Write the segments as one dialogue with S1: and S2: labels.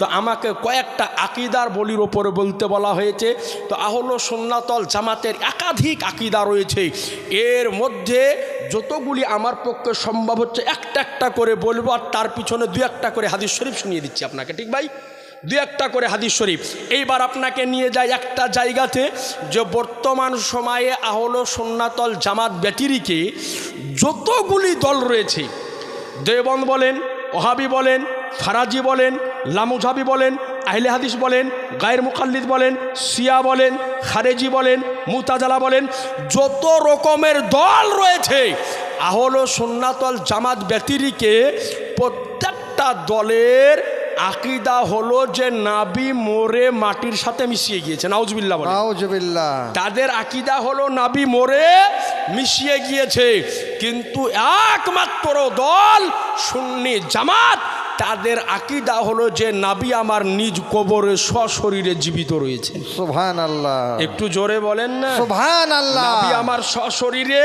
S1: তো আমাকে কয়েকটা আকিদার বলির ওপরে বলতে বলা হয়েছে, তো আহল সুন্নাতল জামাতের একাধিক আকিদা রয়েছে। এর মধ্যে যতগুলি আমার পক্ষে সম্ভব হচ্ছে, একটা একটা করে বলব, আর তার পিছনে দু একটা করে হাদিস শরীফ শুনিয়ে দিচ্ছি আপনাকে, ঠিক ভাই? দু একটা করে হাদিস শরীফ। এইবার আপনাকে নিয়ে যায় একটা জায়গাতে যে বর্তমান সময়ে আহল সুন্নাতল জামাত ব্যাটিরিকে যতগুলি দল রয়েছে দেবন বলেন, ওহাবি বলেন ফারাজি বলেন লামুঝাবি বলেন আহলে হাদিস বলেন গায়ের মুখাল্লিদ বলেন সিয়া বলেন খারেজি বলেন মুতাজালা বলেন যত রকমের দল রয়েছে আহল সুন্নাতল জামাত ব্যতিরিকে প্রত্যেকটা দলের আকিদা হলো যে নাবি মোরে মাটির সাথে মিশিয়ে গিয়েছে নাউজবিল্লা বলে
S2: নাউজুবিল্লাহ।
S1: তাদের আকিদা হলো নাবি মোরে মিশিয়ে গিয়েছে কিন্তু একমাত্র দল সুন্নি জামাত তাদের আকিদা হলো যে নাবি আমার নিজ কবরে সশরীরে জীবিত রয়েছে।
S2: সুবহান আল্লাহ
S1: একটু জোরে বলেন না?
S2: সুবহান আল্লাহ
S1: নাবি আমার সশরীরে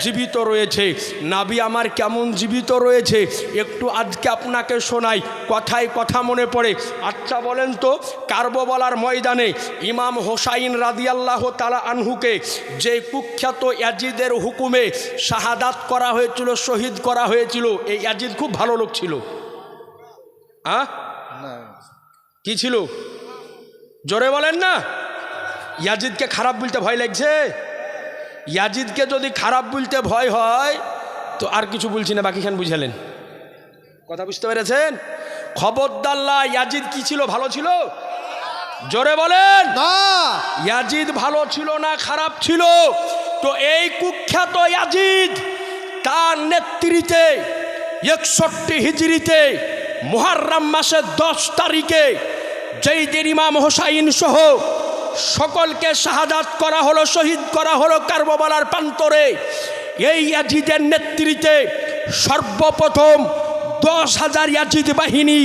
S1: জীবিত রয়েছে। নাবি আমার কেমন জীবিত রয়েছে? একটু আজকে আপনাকে শোনাই। কথায় কথা মনে পড়ে। আচ্ছা বলেন তো কার্ববলার ময়দানে ইমাম হোসাইন রাদিয়াল্লাহ তালা আনহুকে যে কুখ্যাত ইয়াজিদের হুকুমে শাহাদাত করা হয়েছিল শহীদ করা হয়েছিল এই ইয়াজিদ খুব ভালো লোক ছিল। আ? কি ছিল? জোরে বলেন না। ইয়াজিদকে খারাপ বলতে ভয় লাগছে? ইয়াজিদকে যদি খারাপ বলতে ভয় হয় তো আর কিছু বলছি না বাকিখান বুঝালেন। কথা বুঝতে পেরেছেন? খবরদাল্লা ইয়াজিদ কি ছিল ভালো ছিল? জোরে বলেন।
S2: না।
S1: ইয়াজিদ ভালো ছিল না খারাপ ছিল? তো এই কুখ্যাত ইয়াজিদ তার নেতৃত্বে একষট্টি হিজড়িতে মুহাররাম মাসের দশ তারিখে যেই দিন ইমাম হোসাইন সহ সকলকে শাহাদাত করা হলো, শহীদ করা হলো কার্ববালার প্রান্তরে, এই ইয়াজিদের নেতৃত্বে সর্বপ্রথম দশ হাজার ইয়াজিদ বাহিনী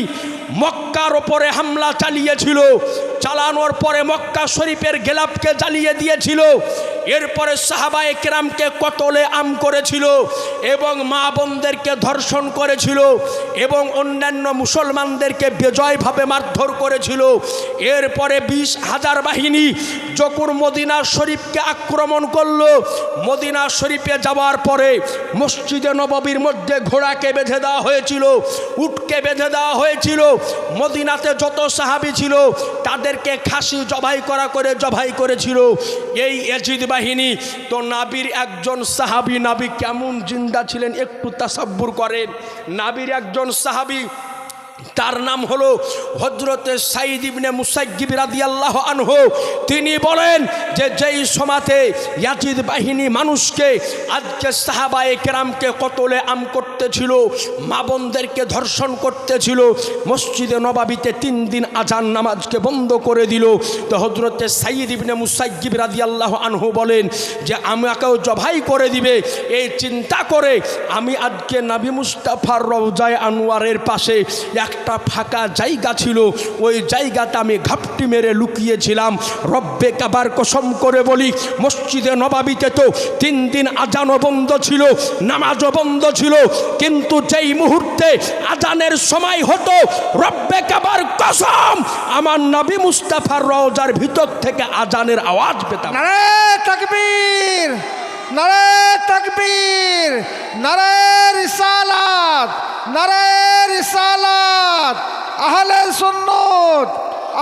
S1: মক্কার ওপরে হামলা চালিয়েছিল। চালানোর পরে মক্কা শরীফের গেলাপকে জ্বালিয়ে দিয়েছিল। এরপরে সাহাবায়ে কেরামকে কতলে আম করেছিল এবং মা বোনদেরকে ধর্ষণ করেছিল এবং অন্যান্য মুসলমানদেরকে বেজয়ভাবে মারধর করেছিল। এরপরে বিশ হাজার বাহিনী যখন মদিনা শরীফকে আক্রমণ করল, মদিনা শরীফে যাওয়ার পরে মসজিদে নববীর মধ্যে ঘোড়াকে বেঁধে দেওয়া হয়েছিল, উটকে বেঁধে দেওয়া হয়েছিল। মদিনাতে যত সাহাবি ছিল তাদেরকে খাসি জবাই করা করে জবাই করেছিল। এই এজিদ বাহিনী তো নাবির একজন সাহাবি, নাবি কেমন জিন্দা ছিলেন একটু তাসাব্বুর করেন। নাবির একজন সাহাবি তার নাম হলো হজরতে সাইদ ইবনে মুসাইগিব রাদিয়াল্লাহ আনহু। তিনি বলেন যে যেই সমাতে ইয়াজিদ বাহিনী মানুষকে আজকে সাহাবায়ে কেরামকে কতলে আম করতেছিল, মা বোনদেরকে ধর্ষণ করতেছিল, মসজিদে নবাবিতে তিন দিন আজান নামাজকে বন্ধ করে দিল। তো হজরতে সাইদ ইবনে মুসাইগিব রাদিয়াল্লাহ আনহু বলেন যে আমাকেও জবাই করে দিবে, এই চিন্তা করে আমি আজকে নাবি মুস্তাফার রওজায় আনোয়ারের পাশে একটা ফাঁকা জায়গা ছিল, ওই জায়গাটা আমি ঘাপটি মেরে লুকিয়েছিলাম। রব্বে কাবার কসম করে বলি, মসজিদে নবাবিতে তো তিন দিন আজানও বন্ধ ছিল, নামাজও বন্ধ ছিল, কিন্তু যেই মুহূর্তে আজানের সময় হতো, রব্বে কাবার কসম আমার নবী মুস্তাফার রওজার ভিতর থেকে আজানের আওয়াজ পেতাম।
S2: তাকবীর। নারে তাকবীর নারে রিসালাত নারে রিসালাত আহলে সুন্নত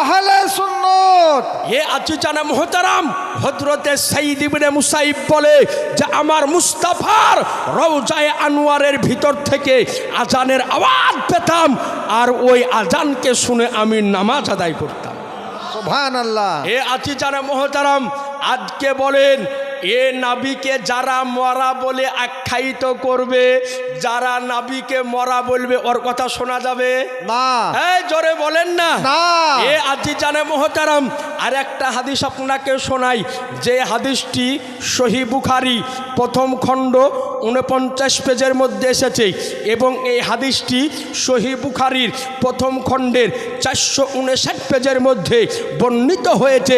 S2: আহলে সুন্নত।
S1: এ আচিচানা মোহতারাম হজরতে সাইদ ইবনে মুসাইব বলে যে আমার মুস্তাফার রওজায় আনোয়ারের ভিতর থেকে আজানের আওয়াজ পেতাম আর ওই আজানকে শুনে আমি নামাজ আদায় করতাম।
S2: সুবহান আল্লাহ
S1: এ আচিচানা মোহতারাম আজকে বলেন এ নাবিকে যারা মরা বলে আখ্যায়িত করবে যারা নাবিকে মরা বলবে ওর কথা শোনা যাবে?
S2: না।
S1: এই জোরে বলেন না।
S2: না।
S1: এ আজি জানে মহতারাম আর একটা হাদিস আপনাকে শোনাই যে হাদিসটি সহি বুখারি প্রথম খণ্ড উনপঞ্চাশ পেজের মধ্যে এসেছে এবং এই হাদিসটি সহি বুখারির প্রথম খণ্ডের চারশো উনষাট পেজের মধ্যে বর্ণিত হয়েছে।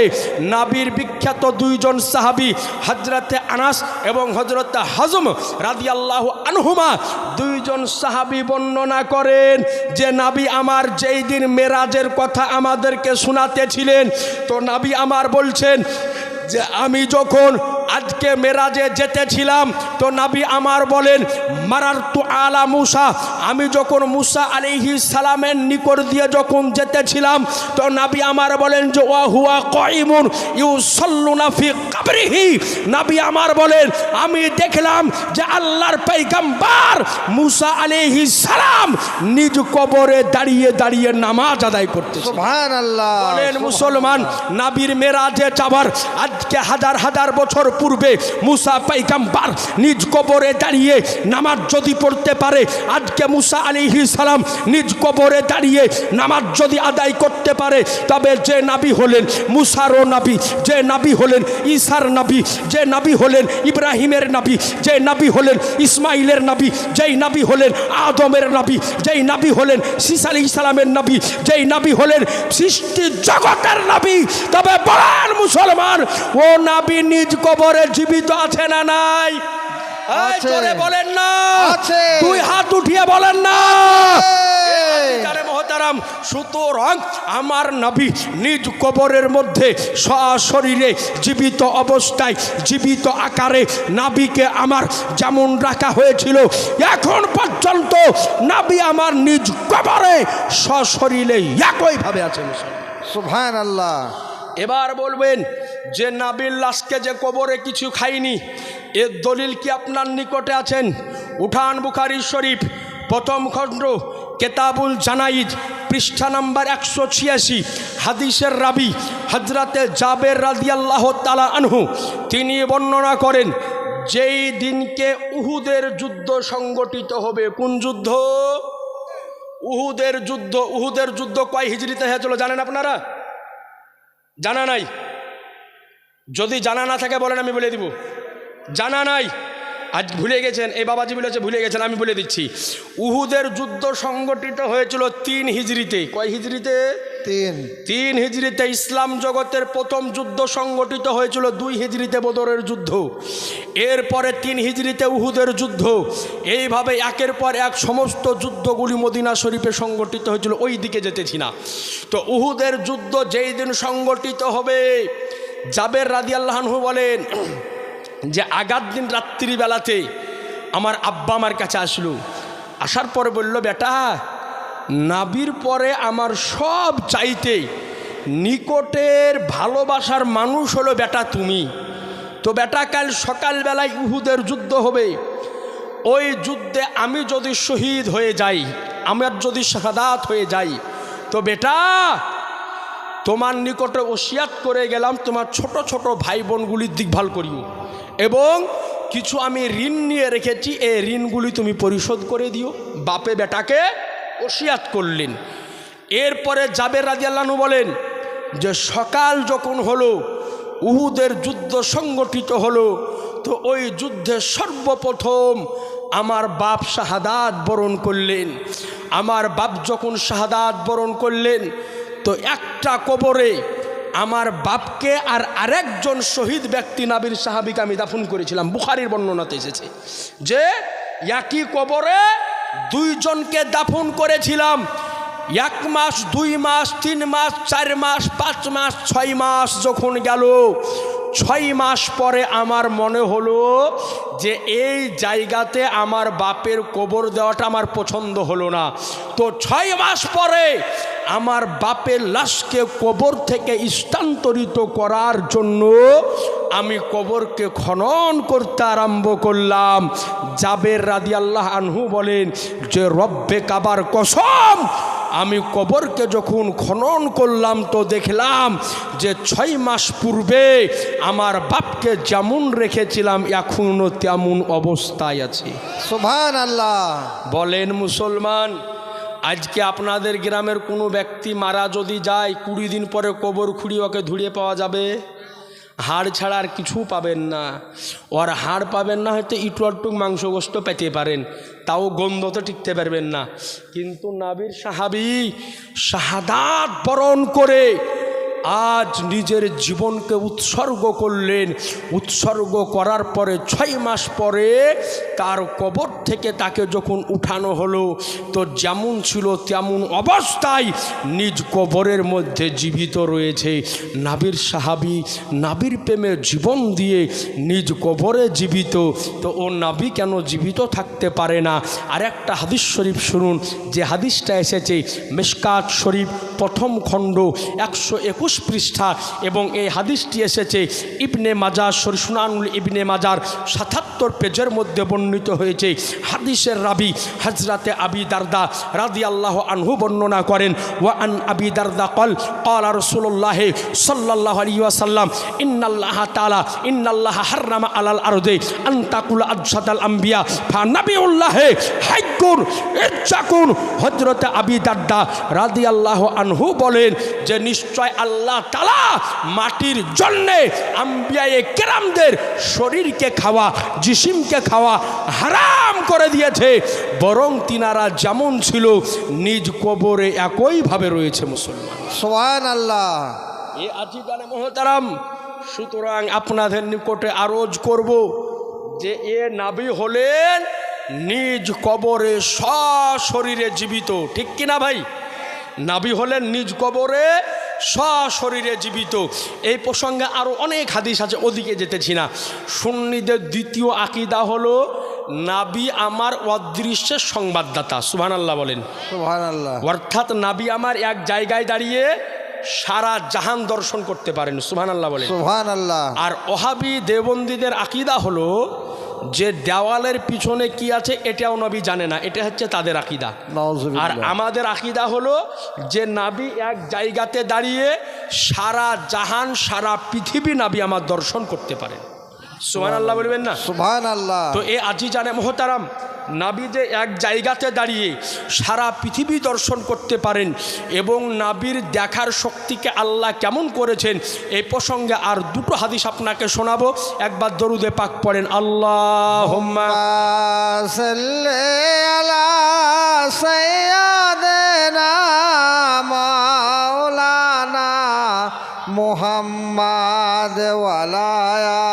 S1: নাবির বিখ্যাত দুইজন সাহাবি হজরতে আনাস এবং হজরত হাজম রাদিয়াল্লাহ আনহুমা দুইজন সাহাবি বর্ণনা করেন যে, নাবি আমার যেই দিন মেরাজের কথা আমাদেরকে শোনাতেছিলেন তো নাবি আমার বলছেন যে আমি যখন আজকে মেরাজে যেতেছিলাম, তো নাবি আমার বলেন, মারার তু আলা মুসা। আমি যখন মুসা আলিহি সালামের নিকট দিয়ে যখন যেতেছিলাম, তো নাবি আমার বলেন যে, ওয়া হুয়া কইমুন ইউ সল্লুনা ফি কাবরিহি নাবি আমার বলেন আমি দেখলাম যে আল্লাহর পৈগম্বর মুসা আলিহি সালাম নিজ কবরে দাঁড়িয়ে দাঁড়িয়ে নামাজ আদায়
S2: আল্লাহ
S1: বলেন মুসলমান নাবির মেরাজে যাবার আজকে হাজার হাজার বছর পূর্বে মুসা পাইকাম্বার নিজ কবরে দাঁড়িয়ে নামাজ যদি পড়তে পারে আজকে মুসা আলিহি সালাম নিজ কবরে দাঁড়িয়ে নামাজ যদি আদায় করতে পারে তবে যে নাবি হলেন মুসারও নাবি যে নাবি হলেন ঈসার নাবি যে নাবি হলেন ইব্রাহিমের নাবি যে নাবি হলেন ইসমাইলের নাবি যেই নাবি হলেন আদমের নাবি যেই নাবি হলেন সিস আলি ইসলামের নাবি যেই নাবি হলেন সৃষ্টি জগতের নাবি। তবে বলেন মুসলমান ও নাবি নিজ কবরে জীবিত আছে না নাই? বলেন না। দুই হাত উঠিয়ে বলেন না। মহতারাম সুতরাং আমার নবী নিজ কবরের মধ্যে সশরীরে জীবিত অবস্থায় জীবিত আকারে নাবিকে আমার যেমন রাখা হয়েছিল এখন পর্যন্ত নাবি আমার নিজ কবরে সশরীরে একইভাবে আছে মুসলমান
S2: সুবহান আল্লাহ
S1: এবার বলবেন যে নাবিল লাশকে যে কবরে কিছু খাইনি এর দলিল কি আপনার নিকটে আছেন? উঠান বুখারি শরীফ প্রথম খণ্ড কেতাবুল জানাইদ, পৃষ্ঠা নাম্বার একশো ছিয়াশি, হাদিসের রাবি হজরতে জাবের রাদিয়াল্লাহ তালা আনহু, তিনি বর্ণনা করেন, যেই দিনকে উহুদের যুদ্ধ সংগঠিত হবে, কোন যুদ্ধ? উহুদের যুদ্ধ উহুদের যুদ্ধ কয় হিজড়িতে হয়েছিল জানেন আপনারা? জানা নাই? যদি জানা না থাকে বলেন, আমি বলে দিব। জানা নাই? আজ ভুলে গেছেন এই বাবাজি বলেছে ভুলে গেছেন আমি বলে দিচ্ছি। উহুদের যুদ্ধ সংগঠিত হয়েছিল তিন হিজড়িতে। কয় হিজড়িতে?
S2: তিন।
S1: তিন হিজড়িতে ইসলাম জগতের প্রথম যুদ্ধ সংগঠিত হয়েছিল দুই হিজড়িতে বদরের যুদ্ধ। এরপরে তিন হিজড়িতে উহুদের যুদ্ধ। এইভাবে একের পর এক সমস্ত যুদ্ধগুলি মদিনা শরীফে সংগঠিত হয়েছিল ওই দিকে যেতেছি না। তো উহুদের যুদ্ধ যেই দিন সংগঠিত হবে জাবের রাদি আল্লাহনহু বলেন যে আগার দিন রাত্রিবেলাতে আমার আব্বা আমার কাছে আসলো। আসার পরে বলল, বেটা, নাবির পরে আমার সব চাইতে নিকটের ভালোবাসার মানুষ হলো বেটা তুমি। তো বেটা, কাল সকালবেলায় উহুদের যুদ্ধ হবে। ওই যুদ্ধে আমি যদি শহীদ হয়ে যাই, আমার যদি শাহাদাত হয়ে যাই, তো বেটা, তোমার নিকটে ওসিয়াত করে গেলাম, তোমার ছোট ছোট ভাই বোনগুলির দিকভাল করিও। এবং কিছু আমি ঋণ নিয়ে রেখেছি, এই ঋণগুলি তুমি পরিশোধ করে দিও। বাপে বেটাকে ওসিয়াত করলেন। এরপরে জাবের রাজিয়াল্লানু বলেন যে, সকাল যখন হলো, উহুদের যুদ্ধ সংগঠিত হলো, তো ওই যুদ্ধে সর্বপ্রথম আমার বাপ শাহাদাত বরণ করলেন। আমার বাপ যখন শাহাদাত বরণ করলেন, তো একটা কবরে আমার বাপকে আর আরেকজন শহীদ ব্যক্তি নাবির সাহাবিকে আমি দাফন করেছিলাম। বুখারির বর্ণনাতে এসেছে যে একই কবরে দুইজনকে দাফন করেছিলাম। এক মাস, দুই মাস, তিন মাস, চার মাস, পাঁচ মাস, ছয় মাস যখন গেল, ছয় মাস পরে আমার মনে হলো যে এই জায়গাতে আমার বাপের কবর দেওয়াটা আমার পছন্দ হলো না। তো ছয় মাস পরে আমার বাপের লাশকে কবর থেকে স্থানান্তরিত করার জন্য আমি কবরকে খনন করতে আরম্ভ করলাম। জাবের রাদি আল্লাহ আনহু বলেন যে রব্বে কাবার কসম আমি কবরকে যখন খনন করলাম তো দেখলাম যে ছয় মাস পূর্বে আমার বাপকে যেমন রেখেছিলাম এখনও তেমন অবস্থায় আছে।
S2: সুবহান আল্লাহ
S1: বলেন মুসলমান আজকে আপনাদের গ্রামের কোনো ব্যক্তি মারা যদি যায়, কুড়ি দিন পরে কবর খুঁড়ি ওকে ধুড়িয়ে পাওয়া যাবে? হাড় ছাড়া আর কিছু পাবেন না। ওর হাড় পাবেন না, হয়তো ইটু আটটুক মাংস পেতে পারেন, তাও গন্ধ তো টিকতে পারবেন না। কিন্তু নাবির সাহাবি শাহাদাত বরণ করে আজ নিজের জীবনকে উৎসর্গ করলেন। উৎসর্গ করার পরে ছয় মাস পরে তার কবর থেকে তাকে যখন উঠানো হলো, তো যেমন ছিল তেমন অবস্থায় নিজ কবরের মধ্যে জীবিত রয়েছে। নাবির সাহাবি নাবির প্রেমে জীবন দিয়ে নিজ কবরে জীবিত। তো ও নাবি কেন জীবিত থাকতে পারে না? আর একটা হাদিস শরীফ শুনুন। যে হাদিসটা এসেছে, মেশকাত শরীফ প্রথম খণ্ড একশো একুশ পৃষ্ঠা এবং এই হাদিসটি এসেছে, ইবনে মাজার শরীফুনানুল ইবনে মাজার সাতাত্তর পেজের মধ্যে বর্ণিত হয়েছে। হাদিসের রাবি হজরতে আবি দারদা রাদি আল্লাহ আনহু বর্ণনা করেন, ওয়া আন আবি দারদা কল কল রসুল্লাহ সাল্লাহ আলী ওয়াসাল্লাম, ইন্নাল্লাহ তালা ইন্নাল্লাহ হার্রামা আলাল আরদে, আন্তাকুল আজসাদাল আম্বিয়া, ফা নাবিউল্লাহে হাইকুন হজরতে আবি দারদা রাদি আল্লাহ আনহু বলেন যে নিশ্চয় আল্লাহ তালা মাটির জন্যে আম্বিয়ায়ে কেরামদের শরীরকে খাওয়া জিসিমকে খাওয়া হারাম করে দিয়েছে। বরং তিনারা যেমন ছিল নিজ কবরে একইভাবে রয়েছে মুসলমান।
S2: সোহান আল্লাহ
S1: এ আজি গানে মোহতারাম সুতরাং আপনাদের নিকটে আরজ করব যে এ নাবি হলেন নিজ কবরে সশরীরে জীবিত। ঠিক কিনা ভাই? নাবি হলেন নিজ কবরে সশরীরে জীবিত। এই প্রসঙ্গে আরও অনেক হাদিস আছে ওদিকে যেতেছি না। সুন্নিদের দ্বিতীয় আকিদা হলো নাবি আমার অদৃশ্যের সংবাদদাতা। সুবহান আল্লাহ বলেন অর্থাৎ নাবি আমার এক জায়গায় দাঁড়িয়ে সারা জাহান দর্শন করতে পারেন সুবহান আল্লাহ বলেন।
S2: সোহান আল্লাহ
S1: আর ওহাবি দেবন্দীদের আকিদা হলো যে দেওয়ালের পিছনে কি আছে এটাও নবী জানে না এটা হচ্ছে তাদের আকিদা। আর আমাদের আকিদা হলো যে নাবি এক জায়গাতে দাঁড়িয়ে সারা জাহান সারা পৃথিবী নাবি আমার দর্শন করতে পারেন। সুমান আল্লাহ বলবেন না?
S2: সোহান আল্লাহ
S1: তো এ আজি জানে মোহতারাম নাবি যে এক জায়গাতে দাঁড়িয়ে সারা পৃথিবী দর্শন করতে পারেন এবং নাবির দেখার শক্তিকে আল্লাহ কেমন করেছেন এই প্রসঙ্গে আর দুটো হাদিস আপনাকে শোনাবো। একবার দরুদে পাক পড়েন আল্লাহ
S2: মাওলানা মুহাম্মাদ ওয়ালা আলি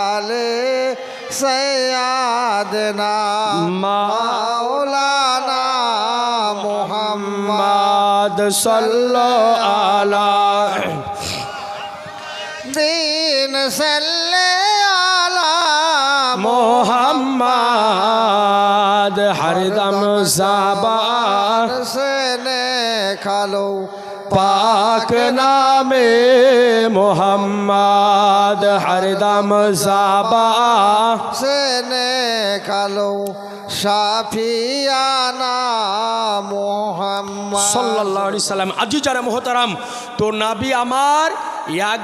S2: সাইয়্যিদিনা মাওলানা মুহাম্মাদ
S1: আলা
S2: দিন সাল্লি আলা
S1: মোহাম্মদ হরদম সাবা।
S2: সেনে খালো
S1: পাক নামে মোহাম্মদ হরদম সাবা।
S2: সেনে খালো সাফিয়ানা মোহাম্মদ।
S1: সাল্লাল্লাহু আলাইহি সাল্লাম। আজি যারা মোহতারাম তো নাবি আমার এক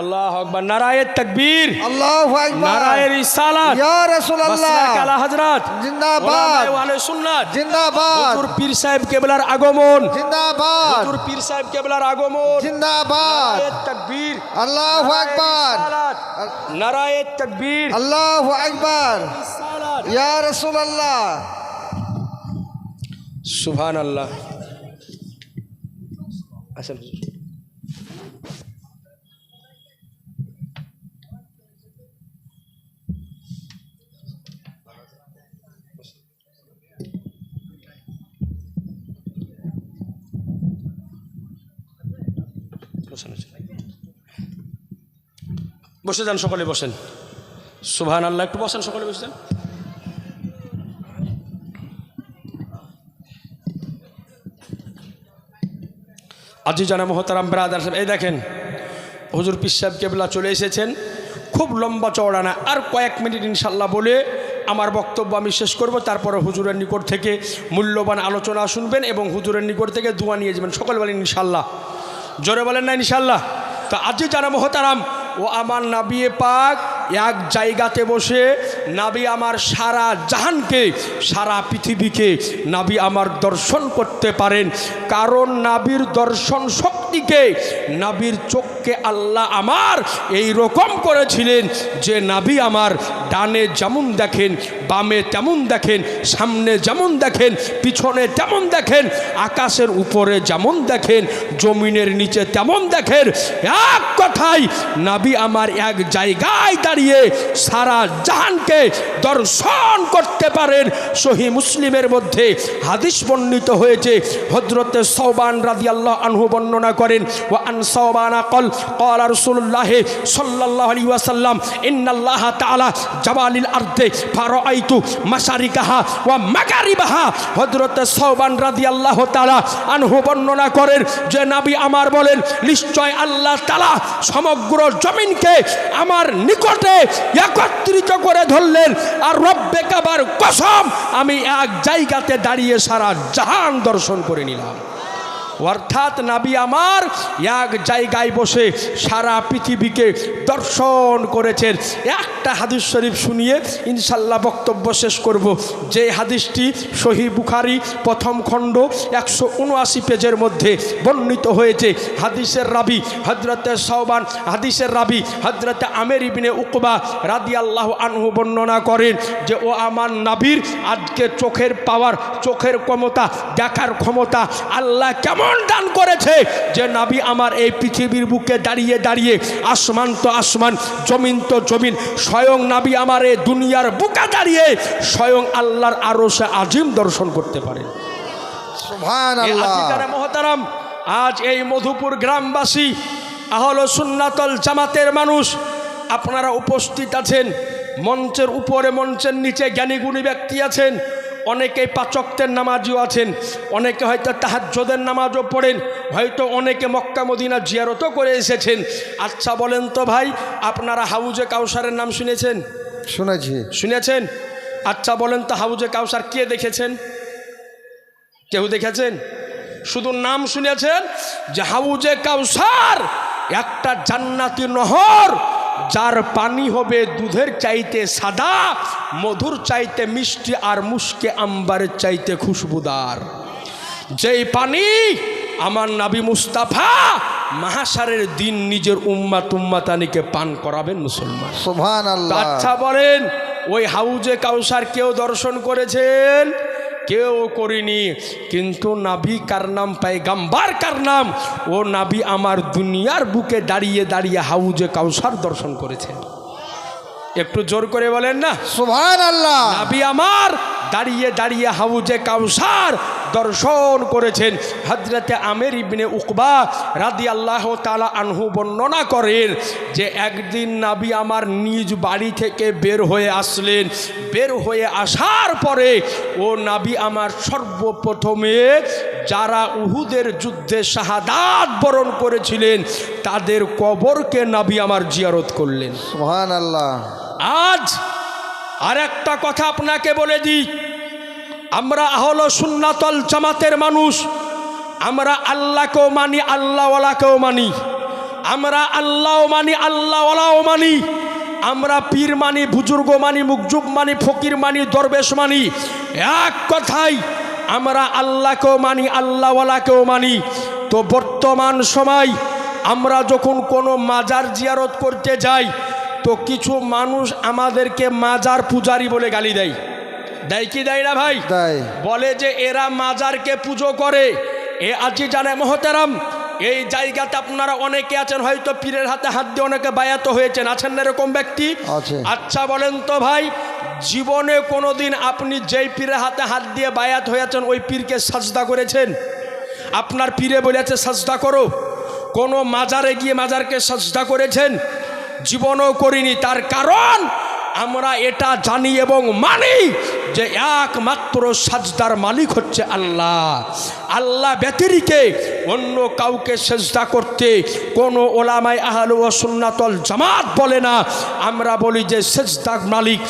S1: আল্লাহ আকবার নারায়ে তাকবীর
S2: আল্লাহু আকবার।
S1: নারায়ে রিসালাত।
S2: ইয়া রাসূলুল্লাহ।
S1: আলা হযরত।
S2: জিন্দাবাদ।
S1: ওয়ালে সুন্নাত।
S2: জিন্দাবাদ।
S1: হুজুর পীর সাহেব কেবলার আগমন।
S2: জিন্দাবাদ।
S1: হুজুর পীর সাহেব কেবলার আগমন।
S2: জিন্দাবাদ।
S1: তাকবীর
S2: আল্লাহু আকবার।
S1: নারায়ে তাকবীর।
S2: আল্লাহু আকবার। ইয়া রাসূলুল্লাহ।
S1: সুবহান আল্লাহ আসেন হুজুর বসেন, বসেন। বসে যান, সকলে বসেন। সুবহান আল্লাহ একটু বসেন, সকলে বসে যান। আজি জানা মোহতারাম ব্রাদার সাহেব, এই দেখেন, হুজুর পিস সাহেব কেবলা চলে এসেছেন। খুব লম্বা চওড়া না, আর কয়েক মিনিট ইনশাল্লাহ বলে আমার বক্তব্য আমি শেষ করব। তারপরে হুজুরের নিকট থেকে মূল্যবান আলোচনা শুনবেন এবং হুজুরের নিকট থেকে দোয়া নিয়ে যাবেন। সকল বলেন ইনশাল্লাহ জোরে বলেন না ইনশাল্লাহ তো আজি জানা মোহতারাম ও আমার নাবিয়ে পাক এক জায়গাতে বসে নাবি আমার সারা জাহানকে, সারা পৃথিবীকে নাবি আমার দর্শন করতে পারেন। কারণ নাবির দর্শন শক্তি দিকে নাবির চোখকে আল্লাহ আমার এই রকম করেছিলেন যে নাবি আমার ডানে যেমন দেখেন, বামে তেমন দেখেন, সামনে যেমন দেখেন, পিছনে তেমন দেখেন, আকাশের উপরে যেমন দেখেন, জমিনের নিচে তেমন দেখেন। এক কথাই নাবি আমার এক জায়গায় দাঁড়িয়ে সারা জাহানকে দর্শন করতে পারেন। সহি মুসলিমের মধ্যে হাদিস বর্ণিত হয়েছে হজরতে সৌবান রাদি আল্লাহ আনহু বর্ণনা করেন। ও আন সৌবানা কল কল রসুল্লাহ সাল্লাহ আলী ওয়াসাল্লাম, ইন্নাল্লাহ তাআলা জাবালিল আর্দে ফারাইতু মাশারিকাহা ওয়া মাগারিবাহা। হযরতে সওবান রাদিয়াল্লাহু তাআলা আনহু বর্ণনা করেন যে, নবী আমার বলেন, নিশ্চয় আল্লাহ তালা সমগ্র জমিনকে আমার নিকটে একত্রিত করে ধরলেন। আর রব্বে কাবার কসম, আমি এক জায়গাতে দাঁড়িয়ে সারা জাহান দর্শন করে নিলাম। অর্থাৎ নাবি আমার এক জায়গায় বসে সারা পৃথিবীকে দর্শন করেছেন। একটা হাদিস শরীফ শুনিয়ে ইনশাল্লাহ বক্তব্য শেষ করব। যে হাদিসটি সহি বুখারি প্রথম খণ্ড একশো উনআশি পেজের মধ্যে বর্ণিত হয়েছে। হাদিসের রাবি হজরতে সৌবান হাদিসের রাবি হজরতে আমের ইবিনে উকবা রাদি আল্লাহ আনহু বর্ণনা করেন যে, ও আমার নাবির আজকে চোখের পাওয়ার, চোখের ক্ষমতা, দেখার ক্ষমতা আল্লাহ কেমন দান করেছে যে নাবি আমার এই পৃথিবীর বুকে দাঁড়িয়ে দাঁড়িয়ে আসমান তো আসমান জমিন তো জমিন স্বয়ং নাবি আমার এই দুনিয়ার বুকে দাঁড়িয়ে স্বয়ং আল্লাহর আরও সে আজিম দর্শন করতে পারে। মহতারাম আজ এই মধুপুর গ্রামবাসী আহল সুন্নাতল জামাতের মানুষ আপনারা উপস্থিত আছেন মঞ্চের উপরে মঞ্চের নিচে জ্ঞানীগুণী ব্যক্তি আছেন অনেকে পাচকদের নামাজও আছেন অনেকে হয়তো তাহাজ্জদের নামাজও পড়েন হয়তো অনেকে মক্কা মদিনা জিয়ারতও করে এসেছেন। আচ্ছা বলেন তো ভাই আপনারা হাউজে কাউসারের নাম শুনেছেন?
S2: শুনেছি।
S1: শুনেছেন? আচ্ছা বলেন তো হাউজে কাউসার কে দেখেছেন? কেউ দেখেছেন? শুধু নাম শুনেছেন যে হাউজে কাউসার একটা জান্নাতি নহর যার পানি হবে দুধের চাইতে সাদা মধুর চাইতে মিষ্টি আর মুস্কে আম্বারের চাইতে খুশবুদার। যেই পানি আমার নাবি মুস্তাফা মাহাসারের দিন নিজের উম্মা তুম্মাতানিকে পান করাবেন মুসলমান। আচ্ছা বলেন ওই হাউজে কাউসার কেউ দর্শন করেছেন? কেউ করিনি কিন্তু নাভি কার নাম গাম্বার কার নাম? ও নাভি আমার দুনিয়ার বুকে দাঁড়িয়ে দাঁড়িয়ে হাউজে কাউসার দর্শন করেছেন একটু জোর করে বলেন না?
S2: সোভান আল্লাহ
S1: নাভি আমার দাঁড়িয়ে দাঁড়িয়ে হাউজে কাউসার দর্শন করেছেন হজরতে আমের ইবনে উকবা রাদি আল্লাহ তালা আনহু বর্ণনা করেন যে একদিন নাবি আমার নিজ বাড়ি থেকে বের হয়ে আসলেন। বের হয়ে আসার পরে ও নাবি আমার সর্বপ্রথমে যারা উহুদের যুদ্ধে শাহাদাত বরণ করেছিলেন তাদের কবরকে নাবি আমার জিয়ারত করলেন। আজ আর একটা কথা আপনাকে বলে দিই। আমরা আহল সুন্নাতল জামাতের মানুষ। আমরা আল্লাহকেও মানি, আল্লাহওয়ালাকেও মানি। আমরা আল্লাহও মানি, আল্লাহওয়ালাও মানি। আমরা পীর মানি, বুজুর্গ মানি মুকজুব মানি, ফকির মানি, দরবেশ মানি। এক কথাই, আমরা আল্লাহকেও মানি, আল্লাহওয়ালাকেও মানি। তো বর্তমান সময় আমরা যখন কোনো মাজার জিয়ারত করতে যাই তো কিছু মানুষ আমাদেরকে মাজার পূজারি বলে গালি দেয়। দেয় কি দেয় না ভাই? বলে যে এরা মাজারকে পুজো করে। এ আজি জানে মহতারাম এই জায়গাতে আপনারা অনেকে আছেন হয়তো পীরের হাতে হাত দিয়ে অনেকে বায়াত হয়েছেন। আছেন না এরকম ব্যক্তি। আচ্ছা বলেন তো ভাই জীবনে কোনোদিন আপনি যেই পীরের হাতে হাত দিয়ে বায়াত হয়েছেন ওই পীরকে সাজদা করেছেন? আপনার পীরে বলেছে সাজদা করো। কোনো মাজারে গিয়ে মাজারকে সাজদা করেছেন? জীবনও করিনি। তার কারণ আমরা এটা জানি এবং মানি যে একমাত্র সাজদার মালিক হচ্ছে আল্লাহ। আল্লাহ ব্যতিরিকে অন্য কাউকে সেজদা করতে কোনো ওলামাই আহলু ও সুন্নাতল জামাত বলে না। আমরা বলি যে সেজদার মালিক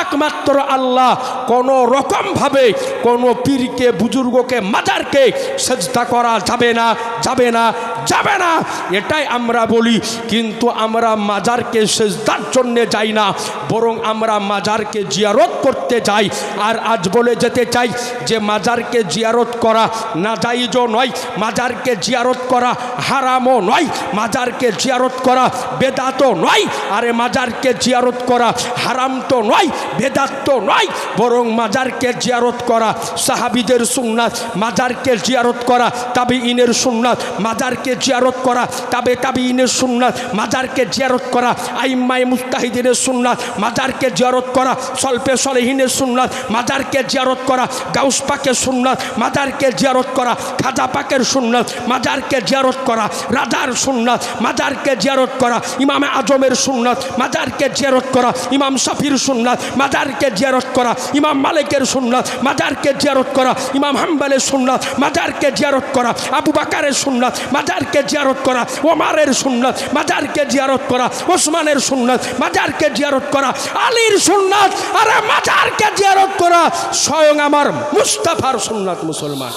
S1: একমাত্র আল্লাহ। কোনো রকমভাবে কোনো পীরকে, বুজুর্গকে মাজারকে সেজদা করা যাবে না যাবে না যাবে না। এটাই আমরা বলি। কিন্তু আমরা মাজারকে সেজদার জন্যে যাই না, বরং আমরা মাজারকে জিয়ারত করতে যাই। আর আজ বলে যেতে চাই যে মাজারকে জিয়ারত করা না জাইজও নয় মাজারকে জিয়ারত করা হারামও নয় মাজারকে জিয়ারত করা বেদাতও নয় আরে মাজারকে জিয়ারত করা হারাম তো নয় বেদাত তো নয় বরং মাজারকে জিয়ারত করা সাহাবিদের সুন্নাত মাজারকে জিয়ারত করা তাবি ইনের সুন্নাত মাজারকে জিয়ারত করা তাবে তাবি ইনের সুন্নাত মাজারকে জিয়ারত করা আইম্মাই মুস্তাহিদিনের সুন্নাত মাজারকে জিয়ারত করা সল্পে সলেহিনের সুন্নাত মাজারকে জিয়ারত করা গাউস পাকের সুন্নাত মাজারকে জিয়ারত করা খাজা পাকের সুন্নাত মাজারকে জিয়ারত করা রাজার সুন্নাত মাজারকে জিয়ারত করা ইমামে আজমের সুন্নাত মাজারকে জিয়ারত করা ইমাম শাফির সুন্নাত মাজারকে জিয়ারত করা ইমাম মালিকের সুন্নাত মাজারকে জিয়ারত করা ইমাম হাম্বালের সুন্নাত মাজারকে জিয়ারত করা আবু বাকারের সুন্নাত মাজারকে জিয়ারত করা ওমারের সুন্নাত মাজারকে জিয়ারত করা ওসমানের সুন্নাত মাজারকে জিয়ারত করা আলীর সুন্নাত আরে মাজারকে জিয়ারত করা স্বয়ং আমার মুস্তাফার সুন্নাত মুসলমান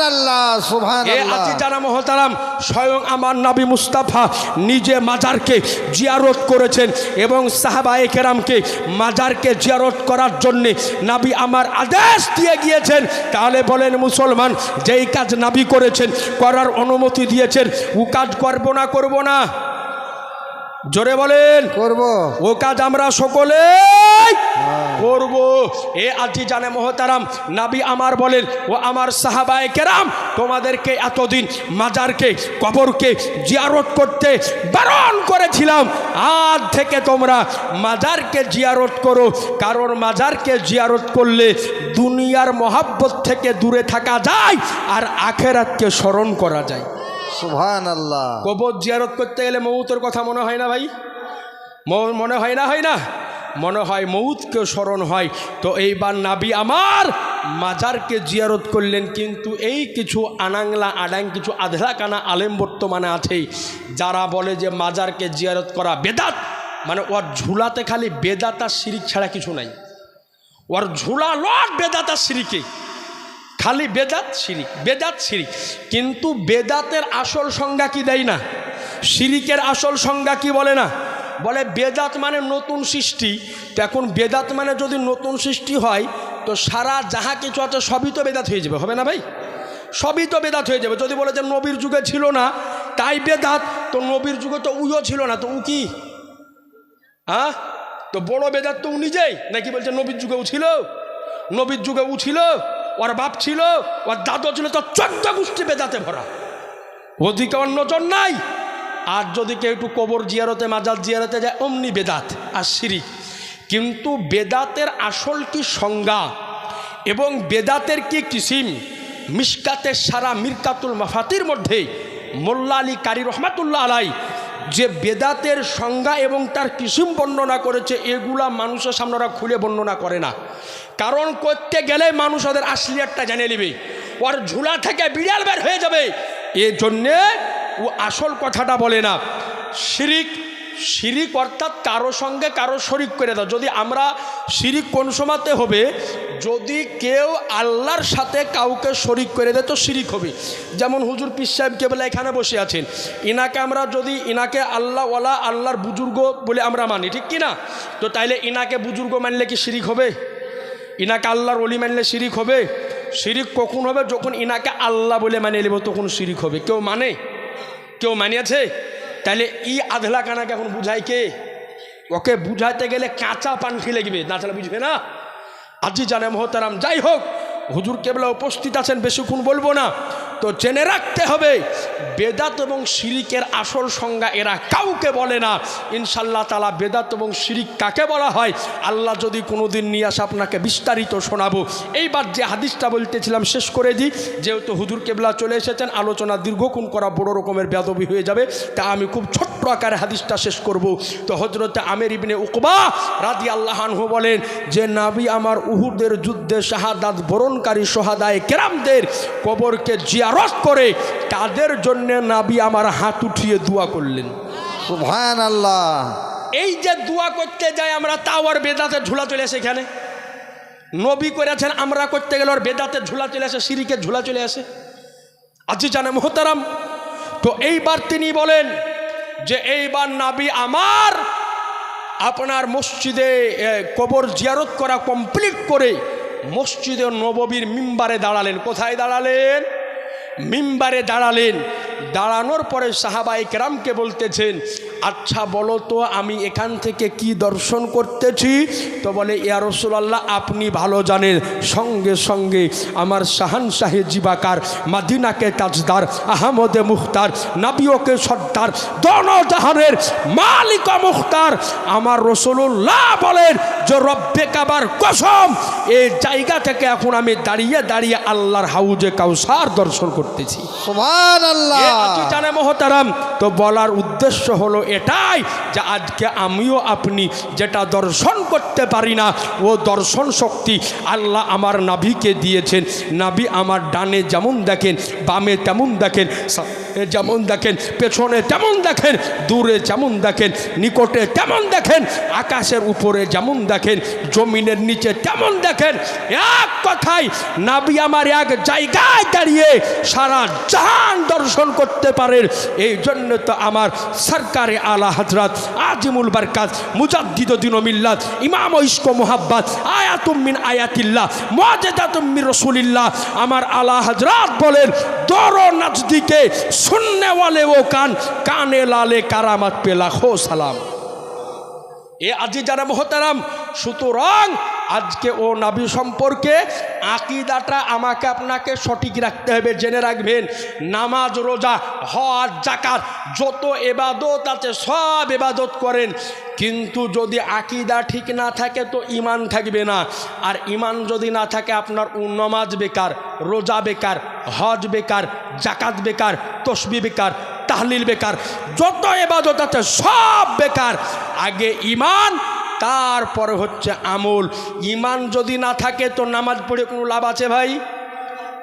S2: আল্লাহ
S1: আজি জানা মহতারাম স্বয়ং আমার নবী মুস্তাফা নিজে মাজারকে জিয়ারত করেছেন এবং কেরামকে মাজারকে জিয়ারত করার জন্যে নাবি আমার আদেশ দিয়ে গিয়েছেন। তাহলে বলেন মুসলমান যেই কাজ নাবি করেছেন করার অনুমতি দিয়েছেন ও কাজ করব না করব না। জোরে বলেন।
S2: করব।
S1: ও কাজ আমরা সকলে করব। এ আজি জানে মহতারাম নাবি আমার বলেন ও আমার সাহাবায়ে কেরাম তোমাদেরকে এতদিন মাজারকে কবরকে জিয়ারত করতে বারণ করেছিলাম। আজ থেকে তোমরা মাজারকে জিয়ারত করো। কারণ মাজারকে জিয়ারত করলে দুনিয়ার মহাব্বত থেকে দূরে থাকা যায় আর আখেরাতকে স্মরণ করা যায়।
S2: সুবহান আল্লাহ
S1: কবর জিয়ারত করতে গেলে মৌতের কথা মনে হয় না ভাই? মনে হয় না হয় না? মনে হয় মৌতকে স্মরণ হয়। তো এইবার নাবি আমার মাজারকে জিয়ারত করলেন, কিন্তু এই কিছু আনাংলা আডাং, কিছু আধলা কানা আলেম বর্তমানে আছে, যারা বলে যে মাজারকে জিয়ারত করা বেদাত। মানে ওর ঝুলাতে খালি বেদাতা শিরিক ছাড়া কিছু নাই। ওর ঝুলা লট বেদাতা শিরিকে। খালি বেদাত শিরিক বেদাত শিরিক। কিন্তু বেদাতের আসল সংজ্ঞা কি দেয় না? শিরিকের আসল সংজ্ঞা কি বলে না? বলে বেদাত মানে নতুন সৃষ্টি। তো এখন বেদাত মানে যদি নতুন সৃষ্টি হয়, তো সারা যাহা কিছু আছে সবই তো বেদাত হয়ে যাবে, হবে না ভাই? সবই তো বেদাত হয়ে যাবে। যদি বলে যে নবীর যুগে ছিল না, তাই বেদাত, তো নবীর যুগে তো উইও ছিল না, তো উ কি? হ্যাঁ তো বড় বেদাত তো উ নিজেই? নাকি বলছে নবীর যুগেও ছিল? নবীর যুগে উ ছিল? ওর বাপ ছিল, ওর দাদু ছিল, তো চোদ্দ গোষ্ঠী বেদাতে ভরা। ওদিকে অন্যজন নাই। আর যদি কেউ একটু কবর জিয়ারতে, মাজার জিয়ারতে যায়, অমনি বেদাত আর শিরিক। কিন্তু বেদাতের আসল কি সংজ্ঞা এবং বেদাতের কি কিসিম মিসকাতের সারা মিরকাতুল মাফাতির মধ্যে মোল্লা আলী কারি রহমাতুল্লাহ আলাই যে বেদাতের সংজ্ঞা এবং তার কিসিম বর্ণনা করেছে, এগুলা মানুষের সামনে ওরা খুলে বর্ণনা করে না। কারণ করতে গেলে মানুষ ওদের আসলিয়াতটা জেনে নেবে। ওর ঝুলা থেকে বিড়াল বের হয়ে যাবে। এজন্যে জন্যে ও আসল কথাটা বলে না। শিরিক শিরিক অর্থাৎ কারও সঙ্গে কারও শরিক করে দাও। যদি আমরা শিরিক কোন সময়তে হবে, যদি কেউ আল্লাহর সাথে কাউকে শরিক করে দেয়, তো শিরিক হবে। যেমন হুজুর পিস সাহেব কেবল এখানে বসে আছেন। ইনাকে আমরা যদি, ইনাকে আল্লাহ ওলা আল্লাহর বুজুর্গ বলে আমরা মানি, ঠিক কি না তো তাইলে ইনাকে বুজুর্গ মানলে কি শিরিক হবে? ইনাকে আল্লাহর অলি মানলে শিরিক হবে? শিরিক কখন হবে? যখন ইনাকে আল্লাহ বলে মানিয়ে নেব, তখন শিরিক হবে। কেউ মানে? কেউ মানিয়েছে? তাহলে ই আধলা কানাকে এখন বুঝাই কে? ওকে বুঝাইতে গেলে কাঁচা পানখি লাগবে না তাহলে বুঝবে না? আজি জানে মহতারাম, যাই হোক, হুজুর কেবলা উপস্থিত আছেন, বেশিক্ষণ বলব না। তো জেনে রাখতে হবে, বেদাত এবং শিরিকের আসল সংজ্ঞা এরা কাউকে বলে না। ইনশাল্লাহ তালা বেদাত এবং শিরিক কাকে বলা হয়? আল্লাহ যদি কোনো দিন নিয়ে আসে আপনাকে বিস্তারিত শোনাবো। এইবার যে হাদিসটা বলতেছিলাম শেষ করে দিই, যেহেতু হুজুর কেবলা চলে এসেছেন, আলোচনা দীর্ঘক্ষণ করা বড় রকমের বেদবি হয়ে যাবে, তা আমি খুব ছোট্ট আকারে হাদিসটা শেষ করব। তো হজরতে আমের ইবনে উকবা রাদি আল্লাহানহু বলেন, যে নাবি আমার উহুদের যুদ্ধে শাহাদাত বরণকারী সোহাদায় কেরামদের কবরকে জিয়ারত করে তাদের জন্য নাবি আমার হাত উঠিয়ে দোয়া করলেন।
S2: সুবহান আল্লাহ
S1: এই যে দোয়া করতে যাই আমরা তাও আর বেদাতে ঝুলা চলে আসে এখানে। নবী করেছেন আমরা করতে গেলে ওর বেদাতে ঝুলা চলে আসে সিরিকে ঝুলা চলে আসে। আজি জানে মোহতারাম তো এইবার তিনি বলেন যে এইবার নাবি আমার আপনার মসজিদে কবর জিয়ারত করা কমপ্লিট করে মসজিদে নববীর মিম্বারে দাঁড়ালেন। কোথায় দাঁড়ালেন? মিম্বারে দাঁড়ালেন। দাঁড়ানোর পরে সাহাবাই কেরামকে বলতেছেন আচ্ছা বলো তো, আমি এখান থেকে কি দর্শন করতেছি? তো বলে, ইয়া রসুলাল্লাহ, আপনি ভালো জানেন। সঙ্গে সঙ্গে আমার শাহান শাহে জিবাকার, মাদিনাকে তাজদার, আহমদে মুখতার নাবিওকে সর্দার, দনজাহানের মালিক মুখতার, আমার রসুল্লাহ বলেন যে রব্বে কাবার কসম। এই জায়গা থেকে এখন আমি দাঁড়িয়ে দাঁড়িয়ে আল্লাহর হাউজে কাউসার দর্শন করতেছি। মহতারাম? তো বলার উদ্দেশ্য হলো এটাই যে আজকে আমিও আপনি যেটা দর্শন করতে পারি না ও দর্শন শক্তি আল্লাহ আমার নাভিকে দিয়েছেন। নাভি আমার ডানে যেমন দেখেন বামে তেমন দেখেন যেমন দেখেন পেছনে তেমন দেখেন দূরে যেমন দেখেন নিকটে তেমন দেখেন আকাশের উপরে যেমন দেখেন জমিনের নিচে তেমন দেখেন, এক কথায় নাবি আমার এক জায়গায় দাঁড়িয়ে সারা জাহান দর্শন করতে পারেন। এই জন্য তো আমার সরকারে আলা হজরত আজিমুল বারকাত, মুজাদ্দিদ দিন মিল্লাত, ইমাম ইস্ক মোহাব্বাত আয়াতুমিন আয়াতিল্লাহ মজেদাতুমির রসুলিল্লাহ। আমার আলা হজরত বলেন, দরো নাজদিকে শুননে ওয়ালে ও কান, কানে লালে কারামাত পেলা লাখো সালাম। এ আজি যারা মহতারাম, সুতরাং আজকে ও নাবি সম্পর্কে আকিদাটা আমাকে আপনাকে সঠিক রাখতে হবে, জেনে রাখবেন। নামাজ, রোজা, হজ জাকাত যত এবাদত আছে, সব এবাদত করেন। কিন্তু যদি আকিদা ঠিক না থাকে, তো ইমান থাকবে না। আর ইমান যদি না থাকে, আপনার নমাজ বেকার, রোজা বেকার, হজ বেকার জাকাত বেকার, তসবি বেকার। তাহলিল বেকার, যত এবাদত আছে সব বেকার। আগে ইমান তারপরে হচ্ছে আমল। ইমান যদি না থাকে তো নামাজ পড়ে কোনো লাভ আছে ভাই?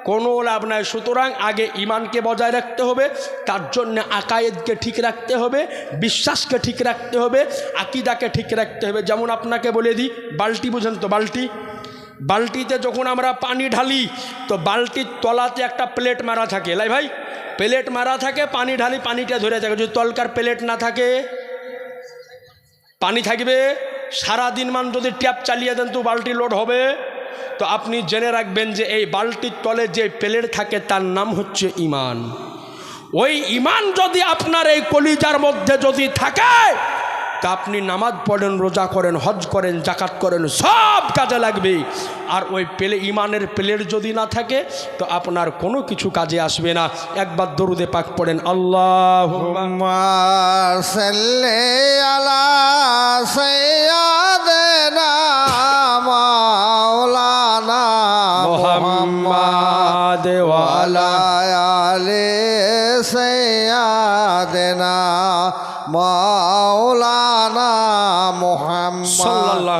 S1: কোনো লাভ নাই। সুতরাং আগে ইমানকে বজায় রাখতে হবে, তার জন্য আকায়েদকে ঠিক রাখতে হবে, বিশ্বাসকে ঠিক রাখতে হবে, আকিদাকে ঠিক রাখতে হবে। যেমন আপনাকে বলে দিই, বালতি বুঝেন তো বালতি? বালতিতে যখন আমরা পানি ঢালি, তো বালতির তলাতে একটা প্লেট মারা থাকে। লাই ভাই, প্লেট মারা থাকে, পানি ঢালি পানিটা ধরে থাকে। যদি তলকার প্লেট না থাকে, পানি থাকবে। সারা দিন মান যদি ট্যাপ চালিয়ে দেন তো বালতি লোড হবে। তো আপনি জেনে রাখবেন যে এই বালতির তলে যে প্লেট থাকে, তার নাম হচ্ছে ইমান ওই ইমান যদি আপনার এই কলিজার মধ্যে যদি থাকে তা আপনি নামাজ পড়েন রোজা করেন হজ করেন জাকাত করেন সব কাজে লাগবে। আর ওই পেলে ইমানের প্লেট যদি না থাকে তো আপনার কোনো কিছু কাজে আসবে না। একবার দরুদে পাক পড়েন আল্লাহ
S2: মাওলানা
S1: মোহাম্মদ মা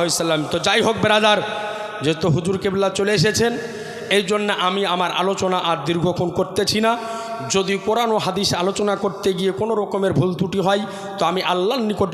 S1: সাল্লাম। তো যাই হোক বেরাদার, যেহেতু হুজুর কেবলা চলে এসেছেন, এই জন্য আমি আমার আলোচনা আর দীর্ঘক্ষণ করতেছি না। যদি কোরআন ও হাদিস আলোচনা করতে গিয়ে কোনো রকমের ভুল ত্রুটি হয়, তো আমি আল্লাহর নিকটে